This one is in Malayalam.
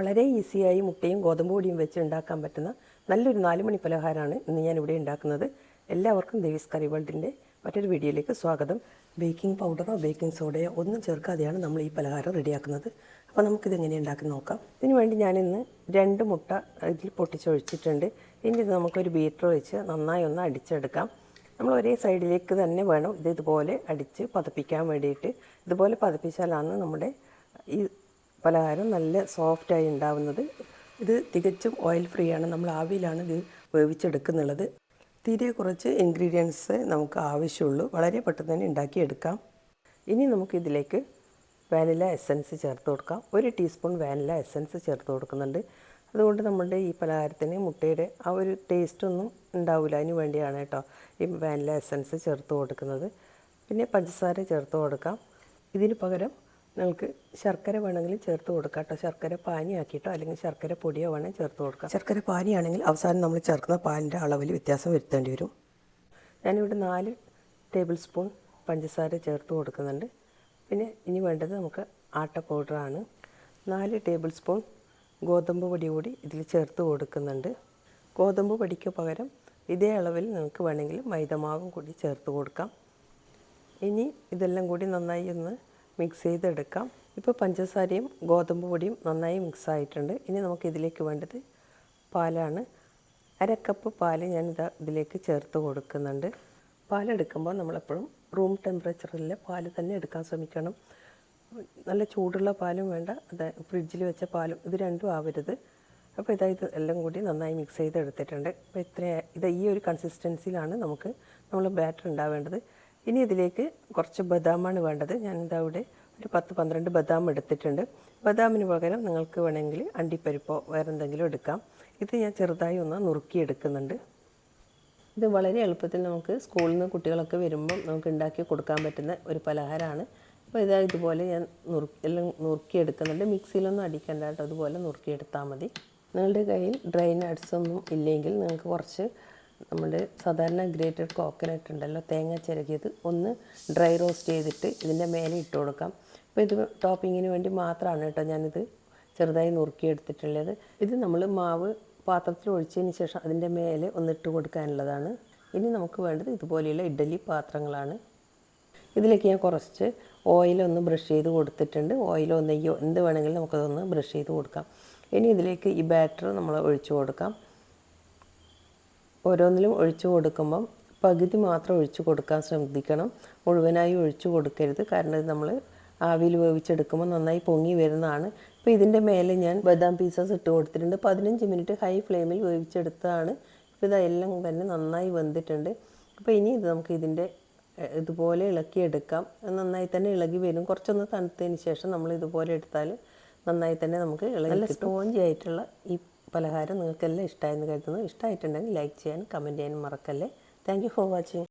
വളരെ ഈസിയായി മുട്ടയും ഗോതമ്പ് പൊടിയും വെച്ച് ഉണ്ടാക്കാൻ പറ്റുന്ന നല്ലൊരു നാലുമണി പലഹാരമാണ് ഇന്ന് ഞാൻ ഇവിടെ ഉണ്ടാക്കുന്നത്. എല്ലാവർക്കും ദേവീസ് കറി വേൾഡിന്റെ മറ്റൊരു വീഡിയോയിലേക്ക് സ്വാഗതം. ബേക്കിംഗ് പൗഡറോ ബേക്കിംഗ് സോഡയോ ഒന്നും ചേർക്കാതെയാണ് നമ്മൾ ഈ പലഹാരം റെഡിയാക്കുന്നത്. അപ്പോൾ നമുക്കിത് എങ്ങനെ ഉണ്ടാക്കി നോക്കാം. ഇതിനു വേണ്ടി ഞാനിന്ന് രണ്ട് മുട്ട ഇതിൽ പൊട്ടിച്ചൊഴിച്ചിട്ടുണ്ട്. ഇനി ഇത് നമുക്കൊരു ബീറ്റർ വെച്ച് നന്നായി ഒന്ന് അടിച്ചെടുക്കാം. നമ്മൾ ഒരേ സൈഡിലേക്ക് തന്നെ വേണം ഇത് ഇതുപോലെ അടിച്ച് പതപ്പിക്കാൻ വേണ്ടിയിട്ട്. ഇതുപോലെ പതപ്പിച്ചാലാണ് നമ്മുടെ ഈ പലഹാരം നല്ല സോഫ്റ്റായി ഉണ്ടാവുന്നത്. ഇത് തികച്ചും ഓയിൽ ഫ്രീ ആണ്. നമ്മൾ ആവിയിലാണ് ഇത് വേവിച്ചെടുക്കുന്നുള്ളത്. തീരെ കുറച്ച് ഇൻഗ്രീഡിയൻസ് നമുക്ക് ആവശ്യമുള്ളൂ. വളരെ പെട്ടെന്ന് തന്നെ ഉണ്ടാക്കിയെടുക്കാം. ഇനി നമുക്കിതിലേക്ക് വാനില എസൻസ് ചേർത്ത് കൊടുക്കാം. ഒരു ടീസ്പൂൺ വാനില എസൻസ് ചേർത്ത് കൊടുക്കുന്നുണ്ട്. അതുകൊണ്ട് നമ്മളുടെ ഈ പലഹാരത്തിന് മുട്ടയുടെ ആ ഒരു ടേസ്റ്റ് ഒന്നും ഉണ്ടാവില്ല അതിന് വേണ്ടിയാണ് കേട്ടോ ഈ വാനില എസൻസ് ചേർത്ത് കൊടുക്കുന്നത്. പിന്നെ പഞ്ചസാര ചേർത്ത് കൊടുക്കാം. ഇതിന് പകരം നിങ്ങൾക്ക് ശർക്കര വേണമെങ്കിൽ ചേർത്ത് കൊടുക്കാം കേട്ടോ. ശർക്കര പാനിയാക്കിയിട്ടോ അല്ലെങ്കിൽ ശർക്കര പൊടിയോ വേണേൽ ചേർത്ത് കൊടുക്കാം. ശർക്കര പാനിയാണെങ്കിൽ അവസാനം നമ്മൾ ചേർക്കുന്ന പാലിന്റെ അളവിൽ വ്യത്യാസം വരുത്തേണ്ടി വരും. ഞാനിവിടെ നാല് ടേബിൾ സ്പൂൺ പഞ്ചസാര ചേർത്ത് കൊടുക്കുന്നുണ്ട്. പിന്നെ ഇനി വേണ്ടത് നമുക്ക് ആട്ട പൗഡറാണ്. നാല് ടേബിൾ സ്പൂൺ ഗോതമ്പ് പൊടി കൂടി ഇതിൽ ചേർത്ത് കൊടുക്കുന്നുണ്ട്. ഗോതമ്പ് പൊടിക്ക് പകരം ഇതേ അളവിൽ നിങ്ങൾക്ക് വേണമെങ്കിൽ മൈദമാവും കൂടി ചേർത്ത് കൊടുക്കാം. ഇനി ഇതെല്ലാം കൂടി നന്നായി ഒന്ന് മിക്സ് ചെയ്തെടുക്കാം. ഇപ്പോൾ പഞ്ചസാരയും ഗോതമ്പ് പൊടിയും നന്നായി മിക്സ് ആയിട്ടുണ്ട് ഇനി നമുക്ക് ഇതിലേക്ക് വേണ്ടത് പാലാണ്. അര കപ്പ് പാൽ ഞാൻ ഇതാ ഇതിലേക്ക് ചേർത്ത് കൊടുക്കുന്നുണ്ട്. പാലെടുക്കുമ്പോൾ നമ്മളെപ്പോഴും റൂം ടെമ്പറേച്ചറിലെ പാൽ തന്നെ എടുക്കാൻ ശ്രമിക്കണം. നല്ല ചൂടുള്ള പാലും വേണ്ട. അത് ഫ്രിഡ്ജിൽ വെച്ച പാലും ഇത് രണ്ടും ആവരുത്. അപ്പോൾ ഇതാ ഇത് എല്ലാം കൂടി നന്നായി മിക്സ് ചെയ്ത് എടുത്തിട്ടുണ്ട് അപ്പോൾ ഇത്ര ഇത് ഈ ഒരു കൺസിസ്റ്റൻസിയിലാണ് നമുക്ക് നമ്മൾ ബാറ്റർ ഉണ്ടാവേണ്ടത്. ഇനി ഇതിലേക്ക് കുറച്ച് ബദാമാണ് വേണ്ടത്. ഞാൻ ഇവിടെ ഒരു പത്ത് പന്ത്രണ്ട് ബദാം എടുത്തിട്ടുണ്ട്. ബദാമിന് പകരം നിങ്ങൾക്ക് വേണമെങ്കിൽ അണ്ടിപ്പരിപ്പോ വേറെ എന്തെങ്കിലും എടുക്കാം. ഇത് ഞാൻ ചെറുതായി ഒന്ന് നുറുക്കി എടുക്കുന്നുണ്ട്. ഇത് വളരെ എളുപ്പത്തിൽ നമുക്ക് സ്കൂളിൽ നിന്ന് കുട്ടികളൊക്കെ വരുമ്പം നമുക്ക് ഉണ്ടാക്കി കൊടുക്കാൻ പറ്റുന്ന ഒരു പലഹാരമാണ്. അപ്പോൾ ഇതാ ഇതുപോലെ ഞാൻ നുറുക്കി എല്ലാം നുറുക്കി എടുക്കുന്നുണ്ട്. മിക്സിയിലൊന്നും അടിക്കണ്ട കേട്ടോ. അതുപോലെ നുറുക്കിയെടുത്താൽ മതി. നിങ്ങളുടെ കയ്യിൽ ഡ്രൈ നട്ട്സ് ഒന്നും ഇല്ലെങ്കിൽ നിങ്ങൾക്ക് കുറച്ച് നമ്മുടെ സാധാരണ ഗ്രേറ്റഡ് കോക്കനട്ട് ഉണ്ടല്ലോ തേങ്ങ ചിരകിയത് ഒന്ന് ഡ്രൈ റോസ്റ്റ് ചെയ്തിട്ട് ഇതിന്റെ മേലെ ഇട്ട് കൊടുക്കാം. അപ്പോൾ ഇത് ടോപ്പിങ്ങിന് വേണ്ടി മാത്രമാണ് കേട്ടോ ഞാനിത് ചെറുതായി നുറുക്കിയെടുത്തിട്ടുള്ളത് ഇത് നമ്മൾ മാവ് പാത്രത്തിൽ ഒഴിച്ചതിന് ശേഷം അതിന്റെ മേലെ ഒന്നിട്ട് കൊടുക്കാനുള്ളതാണ്. ഇനി നമുക്ക് വേണ്ടത് ഇതുപോലെയുള്ള ഇഡ്ഡലി പാത്രങ്ങളാണ്. ഇതിലേക്ക് ഞാൻ കുറച്ച് ഓയിലൊന്ന് ബ്രഷ് ചെയ്ത് കൊടുത്തിട്ടുണ്ട്. ഓയിലോ എന്ത് വേണമെങ്കിലും നമുക്കതൊന്ന് ബ്രഷ് ചെയ്ത് കൊടുക്കാം. ഇനി ഇതിലേക്ക് ഈ ബാറ്റർ നമ്മൾ ഒഴിച്ചു കൊടുക്കാം. ഓരോന്നിലും ഒഴിച്ചു കൊടുക്കുമ്പം പകുതി മാത്രം ഒഴിച്ചു കൊടുക്കാൻ ശ്രദ്ധിക്കണം. മുഴുവനായി ഒഴിച്ചു കൊടുക്കരുത്. കാരണം ഇത് നമ്മൾ ആവിയിൽ വേവിച്ചെടുക്കുമ്പോൾ നന്നായി പൊങ്ങി വരുന്നതാണ്. ഇപ്പോൾ ഇതിന്റെ മേലെ ഞാൻ ബദാം പീസസ് ഇട്ട് കൊടുത്തിട്ടുണ്ട്. പതിനഞ്ച് മിനിറ്റ് ഹൈ ഫ്ലെയിമിൽ വേവിച്ചെടുത്തതാണ്. ഇപ്പോൾ ഇതെല്ലാം തന്നെ നന്നായി വെന്തിട്ടുണ്ട്. അപ്പോൾ ഇനി ഇത് നമുക്ക് ഇതിന്റെ ഇതുപോലെ ഇളക്കിയെടുക്കാം. നന്നായി തന്നെ ഇളകി വരും. കുറച്ചൊന്ന് തണുത്തതിന് ശേഷം നമ്മൾ ഇതുപോലെ എടുത്താൽ നന്നായി തന്നെ നമുക്ക് ഇളകി നല്ല സ്പോഞ്ചി ആയിട്ടുള്ള ഈ പലഹാരം നിങ്ങൾക്കെല്ലാം ഇഷ്ടമായെന്ന് കരുതുന്നു. ഇഷ്ടമായിട്ടുണ്ടെങ്കിൽ ലൈക്ക് ചെയ്യാനും കമന്റ് ചെയ്യാനും മറക്കല്ലേ. Thank for watching